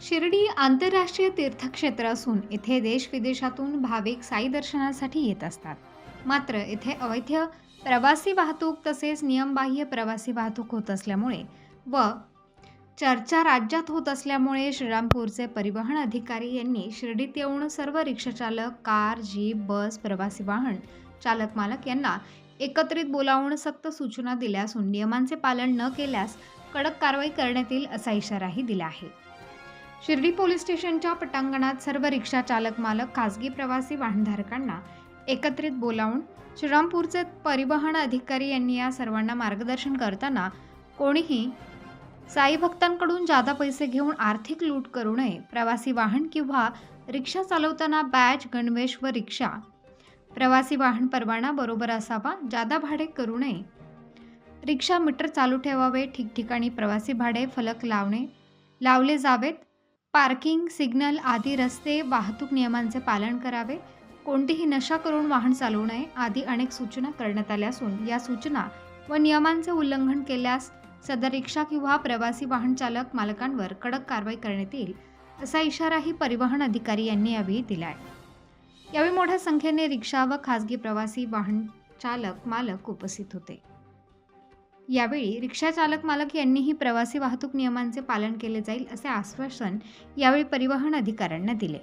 शिर्डी आंतरराष्ट्रीय तीर्थक्षेत्र असून इथे देश विदेशातून भाविक साई दर्शनासाठी येत असतात. मात्र इथे अवैध प्रवासी वाहतूक तसेच नियमबाह्य प्रवासी वाहतूक होत असल्यामुळे व चर्चा राज्यात होत असल्यामुळे श्रीरामपूरचे परिवहन अधिकारी यांनी शिर्डीत येऊन सर्व रिक्षाचालक कार जीप बस प्रवासी वाहन चालक मालक यांना एकत्रित बोलावून सक्त सूचना दिल्या असून नियमांचे पालन न केल्यास कडक कारवाई करण्यात येईल असा इशाराही दिला आहे. शिर्डी पोलीस स्टेशनच्या पटांगणात सर्व रिक्षा चालक मालक खासगी प्रवासी वाहनधारकांना एकत्रित बोलावून श्रीरामपूरचे परिवहन अधिकारी यांनी या सर्वांना मार्गदर्शन करताना कोणीही साई भक्तांकडून जादा पैसे घेऊन आर्थिक लूट करू नये प्रवासी वाहन किंवा रिक्षा चालवताना बॅच गणवेश व रिक्षा प्रवासी वाहन परवाना बरोबर असावा जादा भाडे करू नये. रिक्षा मीटर चालू ठेवावे ठिकठिकाणी प्रवासी भाडे फलक लावणे लावले जावेत. पार्किंग सिग्नल आदी रस्ते वाहतूक नियमांचे पालन करावे. कोणतीही नशा करून वाहन चालवू नये आदी अनेक सूचना करण्यात आल्या असून या सूचना व नियमांचे उल्लंघन केल्यास सदर रिक्षा किंवा प्रवासी वाहन चालक मालकांवर कडक कारवाई करण्यात येईल असा इशाराही परिवहन अधिकारी यांनी यावेळी दिला आहे यावेळी मोठ्या संख्येने रिक्षा व खासगी प्रवासी वाहन चालक मालक उपस्थित होते. यावेळी रिक्षा चालक मालक यांनीही प्रवासी वाहतूक नियमांचे पालन केले जाईल असे आश्वासन यावेळी परिवहन अधिकाऱ्यांना दिले.